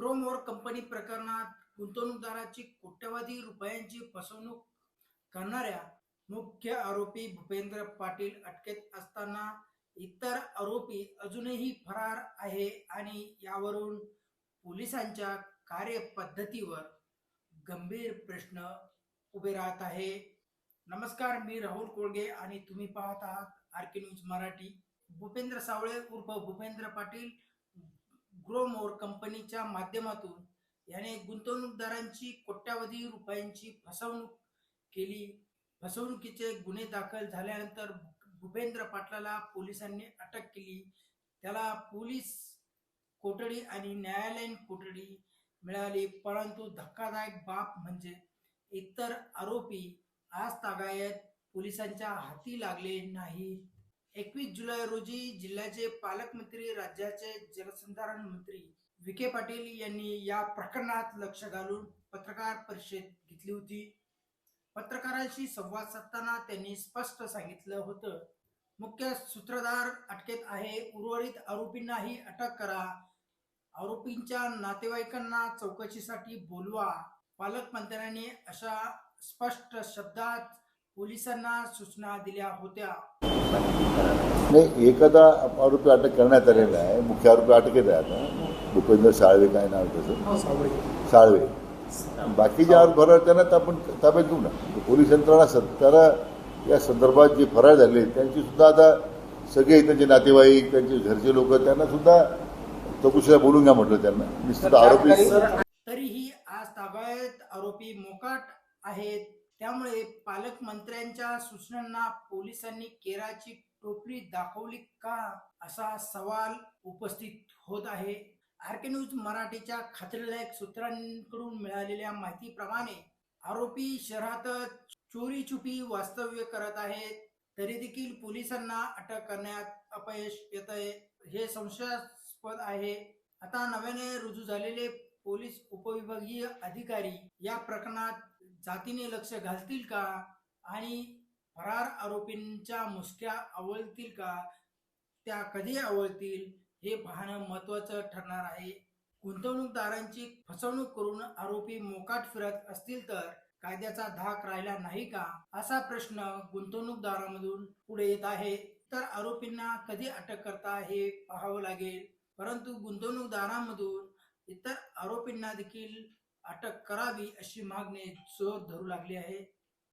Gromor company प्रकरणात गुंतवणूकदाराची कोट्यवधी रुपयांची फसवणूक करणाऱ्या मुख्य आरोपी भूपेंद्र पाटील अटकेत असताना इतर आरोपी अजूनही फरार आहे आणि यावरून पोलिसांच्या कार्यपद्धतीवर गंभीर प्रश्न उभे राहत आहे. नमस्कार मी राहुल कोळगे आणि तुम्ही पाहत आहात R K news Marathi. Bhupendra Sawale उर्फ भूपेंद्र पाटील ग्रोमोर कंपनीच्या माध्यमातून याने गुंतवणूकदारांची कोट्यावधी रुपयांची फसवणूक केली. फसवणुकीचे गुन्हे दाखल झाल्यानंतर भूपेंद्र पाटलाला पोलिसांनी अटक केली. त्याला पोलीस कोठडी आणि न्यायालयीन कोठडी मिळाली. परंतु धक्कादायक बाब म्हणजे इतर आरोपी आज तागायत पोलिसांच्या हाती लागले नाही एकवीस जुलै रोजी जिल्ह्याचे पालकमंत्री राज्याचे जलसंधारण मंत्री विखे पाटील यांनी या प्रकरणात लक्ष घालून पत्रकार परिषद घेतली होती. पत्रकारांशी संवाद साधताना त्यांनी स्पष्ट सांगितलं होतं. मुख्य सूत्रधार अटकेत आहे उर्वरित आरोपींनाही अटक करा. आरोपींच्या नातेवाईकांना चौकशीसाठी बोलवा. पालकमंत्र्यांनी अशा स्पष्ट शब्दात पोलिसांना सूचना दिल्या होत्या. नाही एखादा आरोपी अटक करण्यात आलेला आहे. मुख्य आरोपी अटकेत आहे आता भूपेंद्र साळवे काय नाव त्याचं? साळवे. बाकीचे आरोप फरार त्यांना आपण ताब्यात घेऊ ना. पोलीस यंत्रणा सत्तारा या संदर्भात जे फरार झाले त्यांची सुद्धा आता सगळे त्यांचे नातेवाईक त्यांचे घरचे लोक त्यांना सुद्धा चौकशीला बोलून घ्या म्हटलं त्यांना. निश्चित आरोपी तरीही आज ताबायत आरोपी मोकाट आहेत. त्यामुळे पालकमंत्र्यांच्या सूचनांना पोलिसांनी केराची टोपली दाखवली का असा सवाल उपस्थित होत आहे. आर के न्यूज मराठीच्या खात्रीलायक सूत्रांकडून मिळालेल्या माहितीप्रमाणे आरोपी शहरात चोरी छुपी वास्तव्य करत आहेत तरी देखील पोलिसांना अटक करण्यात अपयश येत आहे हे संशयास्पद आहे. आता नव्याने रुजू झालेले पोलीस उपविभागीय अधिकारी या प्रकरणात जातीने लक्ष घालतील का? आणि फरार आरोपींच्या मुसक्या आवळतील का? त्या कधी आवळतील? हे पाहणं महत्वाचं ठरणार आहे. गुंतवणूकदारांची फसवणूक करून आरोपी मोकाट फिरत असतील तर कायद्याचा धाक राहिला नाही का? असा प्रश्न गुंतवणूकदारांमधून पुढे येत आहे. तर आरोपींना कधी अटक करता हे पाहावं लागेल. परंतु गुंतवणूकदारांमधून इतर आरोपींना देखील अटक करावी अशी मागणी जोर धरू लागली आहे.